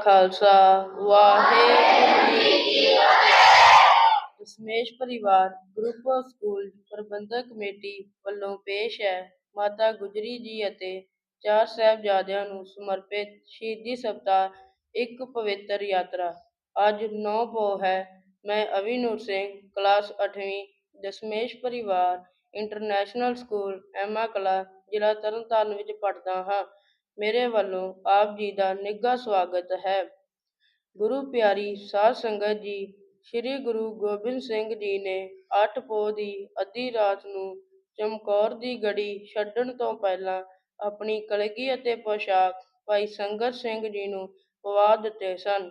Khalsa, Waheguru ji Ki Fateh. Dasmesh Parivar group of school Parbandhak committee ਵੱਲੋਂ ਪੇਸ਼ ਹੈ। ਮਾਤਾ ਗੁਜਰੀ ਜੀ ਅਤੇ ਚਾਰ ਸਾਹਿਬਜ਼ਾਦਿਆਂ ਨੂੰ ਸਮਰਪਿਤ ਸ਼ਹੀਦੀ ਸਪਤਾਹ ਇੱਕ ਪਵਿੱਤਰ ਯਾਤਰਾ। ਅੱਜ 9 ਪੋ ਹੈ। ਮੈਂ ਅਵਿਨੂਰ ਸਿੰਘ, ਕਲਾਸ 8ਵੀਂ Dasmesh Parivar international school Emma ਕਲਾ ਜ਼ਿਲ੍ਹਾ ਤਰਨਤਾਰਨ ਵਿੱਚ ਪੜ੍ਹਦਾ ਹਾਂ। ਮੇਰੇ ਵੱਲੋਂ ਆਪ ਜੀ ਦਾ ਨਿੱਘਾ ਸਵਾਗਤ ਹੈ। ਗੁਰੂ ਪਿਆਰੀ ਸਾਧ ਸੰਗਤ ਜੀ, ਸ੍ਰੀ ਗੁਰੂ ਗੋਬਿੰਦ ਸਿੰਘ ਜੀ ਨੇ 8 ਪੋਹ ਦੀ ਅੱਧੀ ਰਾਤ ਨੂੰ ਚਮਕੌਰ ਦੀ ਗੜੀ ਛੱਡਣ ਤੋਂ ਪਹਿਲਾਂ ਆਪਣੀ ਕਲਗੀ ਅਤੇ ਪੋਸ਼ਾਕ ਭਾਈ ਸੰਗਤ ਸਿੰਘ ਜੀ ਨੂੰ ਪਵਾ ਦਿੱਤੇ ਸਨ।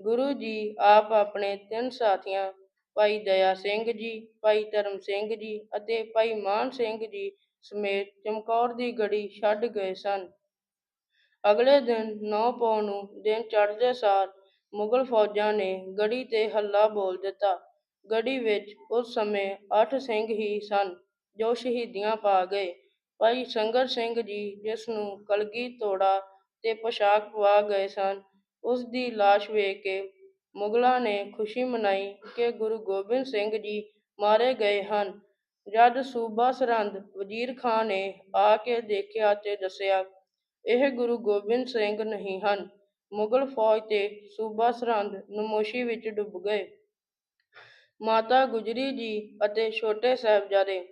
ਗੁਰੂ ਜੀ ਆਪ ਆਪਣੇ ਤਿੰਨ ਸਾਥੀਆਂ, ਭਾਈ ਦਇਆ ਸਿੰਘ ਜੀ, ਭਾਈ ਧਰਮ ਸਿੰਘ ਜੀ ਅਤੇ ਭਾਈ ਮਾਨ ਸਿੰਘ ਜੀ ਸਮੇਤ ਚਮਕੌਰ ਦੀ ਗੜੀ ਛੱਡ ਗਏ ਸਨ। ਅਗਲੇ ਦਿਨ ਨੌ ਪੌ ਨੂੰ ਦਿਨ ਚੜ੍ਹਦੇ ਸਾਰ ਮੁਗਲ ਫੌਜਾਂ ਨੇ ਗੜੀ ਤੇ ਹੱਲਾ ਬੋਲ ਦਿੱਤਾ। ਗੜੀ ਵਿੱਚ ਉਸ ਸਮੇਂ ਅੱਠ ਸਿੰਘ ਹੀ ਸਨ ਜੋ ਸ਼ਹੀਦੀਆਂ ਪਾ ਗਏ। ਭਾਈ ਸੰਗਤ ਸਿੰਘ ਜੀ ਜਿਸ ਨੂੰ ਕਲਗੀ ਤੋੜਾ ਤੇ ਪੋਸ਼ਾਕ ਪਵਾ ਗਏ ਸਨ, ਉਸ ਦੀ ਲਾਸ਼ ਵੇਖ ਕੇ ਮੁਗਲਾਂ ਨੇ ਖੁਸ਼ੀ ਮਨਾਈ ਕਿ ਗੁਰੂ ਗੋਬਿੰਦ ਸਿੰਘ ਜੀ ਮਾਰੇ ਗਏ ਹਨ। ਜਦ ਸੂਬਾ ਸਰਹੰਦ ਵਜ਼ੀਰ ਖਾਂ ਨੇ ਆ ਕੇ ਦੇਖਿਆ ਤੇ ਦੱਸਿਆ ਇਹ ਗੁਰੂ ਗੋਬਿੰਦ ਸਿੰਘ ਨਹੀਂ ਹਨ। ਮੁਗਲ ਫੌਜ ਤੇ ਸੂਬਾ ਸਰਹੰਦ ਨਮੋਸ਼ੀ ਵਿੱਚ ਡੁੱਬ ਗਏ। ਮਾਤਾ ਗੁਜਰੀ ਜੀ ਅਤੇ ਛੋਟੇ ਸਾਹਿਬਜ਼ਾਦੇ।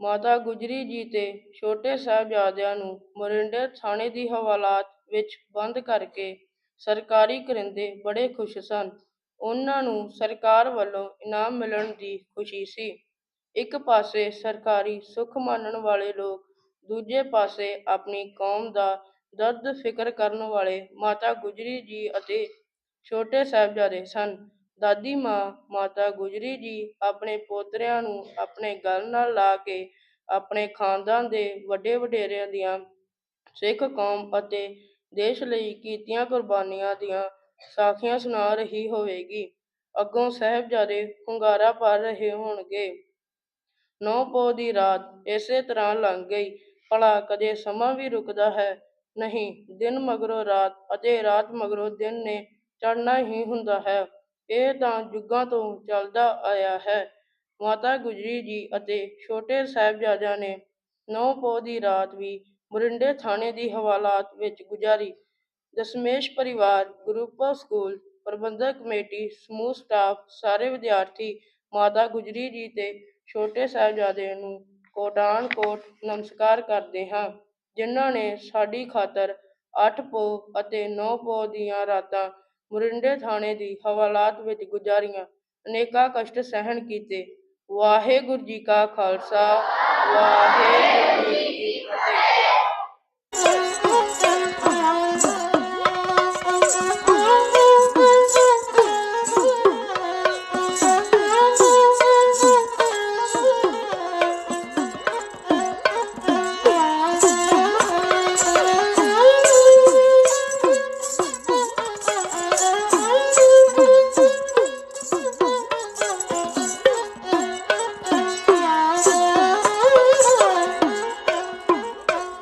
ਮਾਤਾ ਗੁਜਰੀ ਜੀ ਤੇ ਛੋਟੇ ਸਾਹਿਬਜ਼ਾਦਿਆਂ ਨੂੰ ਮੋਰਿੰਡੇ ਥਾਣੇ ਦੀ ਹਵਾਲਾਤ ਵਿੱਚ ਬੰਦ ਕਰਕੇ ਸਰਕਾਰੀ ਕਰਿੰਦੇ ਬੜੇ ਖੁਸ਼ ਸਨ। ਉਹਨਾਂ ਨੂੰ ਸਰਕਾਰ ਵੱਲੋਂ ਇਨਾਮ ਮਿਲਣ ਦੀ ਖੁਸ਼ੀ ਸੀ। ਇੱਕ ਪਾਸੇ ਸਰਕਾਰੀ ਸੁੱਖ ਮੰਨਣ ਵਾਲੇ ਲੋਕ, ਦੂਜੇ ਪਾਸੇ ਆਪਣੀ ਕੌਮ ਦਾ ਦਰਦ ਫਿਕਰ ਕਰਨ ਵਾਲੇ ਮਾਤਾ ਗੁਜਰੀ ਜੀ ਅਤੇ ਛੋਟੇ ਸਾਹਿਬਜ਼ਾਦੇ ਸਨ। ਦਾਦੀ ਮਾਂ ਮਾਤਾ ਗੁਜਰੀ ਜੀ ਆਪਣੇ ਪੋਤਰਿਆਂ ਨੂੰ ਆਪਣੇ ਗਲ ਨਾਲ ਲਾ ਕੇ ਆਪਣੇ ਖਾਨਦਾਨ ਦੇ ਵੱਡੇ ਵਡੇਰਿਆਂ ਦੀਆਂ ਸਿੱਖ ਕੌਮ ਅਤੇ ਦੇਸ਼ ਲਈ ਕੀਤੀਆਂ ਕੁਰਬਾਨੀਆਂ ਦੀਆਂ ਸਾਖੀਆਂ ਸੁਣਾ ਰਹੀ ਹੋਵੇਗੀ। ਅੱਗੋਂ ਸਾਹਿਬਜ਼ਾਦੇ ਹੁੰਗਾਰਾ ਭਰ ਰਹੇ ਹੋਣਗੇ। ਨੌ ਪੋਹ ਦੀ ਰਾਤ ਇਸੇ ਤਰ੍ਹਾਂ ਲੰਘ ਗਈ। ਭਲਾ ਕਦੇ ਸਮਾਂ ਵੀ ਰੁਕਦਾ ਹੈ ਨਹੀਂ, ਦਿਨ ਮਗਰੋਂ ਰਾਤ ਅਤੇ ਰਾਤ ਮਗਰੋਂ ਦਿਨ ਨੇ ਚੜ੍ਹਨਾ ਹੀ ਹੁੰਦਾ ਹੈ। ਇਹ ਤਾਂ ਜੁਗਾਂ ਤੋਂ ਚੱਲਦਾ ਆਇਆ ਹੈ। ਮਾਤਾ ਗੁਜਰੀ ਜੀ ਅਤੇ ਛੋਟੇ ਸਾਹਿਬਜ਼ਾਦਿਆਂ ਨੇ ਨੌ ਪੋਹ ਦੀ ਰਾਤ ਵੀ ਮੁਰਿੰਡੇ ਥਾਣੇ ਦੀ ਹਵਾਲਾਤ ਵਿੱਚ ਗੁਜ਼ਾਰੀ। Dasmesh Parivar group of school, Parbandhak committee, ਸਮੂਹ ਸਟਾਫ, ਸਾਰੇ ਵਿਦਿਆਰਥੀ, ਮਾਤਾ ਗੁਜਰੀ ਜੀ ਤੇ ਛੋਟੇ ਸਾਹਿਬਜ਼ਾਦੇ ਨੂੰ ਕੋਟਾਨ ਕੋਟ ਨਮਸਕਾਰ ਕਰਦੇ ਹਾਂ। ਜਿਨ੍ਹਾਂ ਨੇ ਸਾਡੀ ਖਾਤਰ 8 ਪੋਹ ਅਤੇ 9 ਪੋਹ ਦੀਆਂ ਰਾਤਾਂ ਮੋਰਿੰਡੇ ਥਾਣੇ ਦੀ ਹਵਾਲਾਤ ਵਿੱਚ ਗੁਜ਼ਾਰੀਆਂ, ਅਨੇਕਾਂ ਕਸ਼ਟ ਸਹਿਣ ਕੀਤੇ। ਵਾਹਿਗੁਰੂ ਜੀ ਕਾ ਖਾਲਸਾ, ਵਾਹਿਗੁਰੂ ਜੀ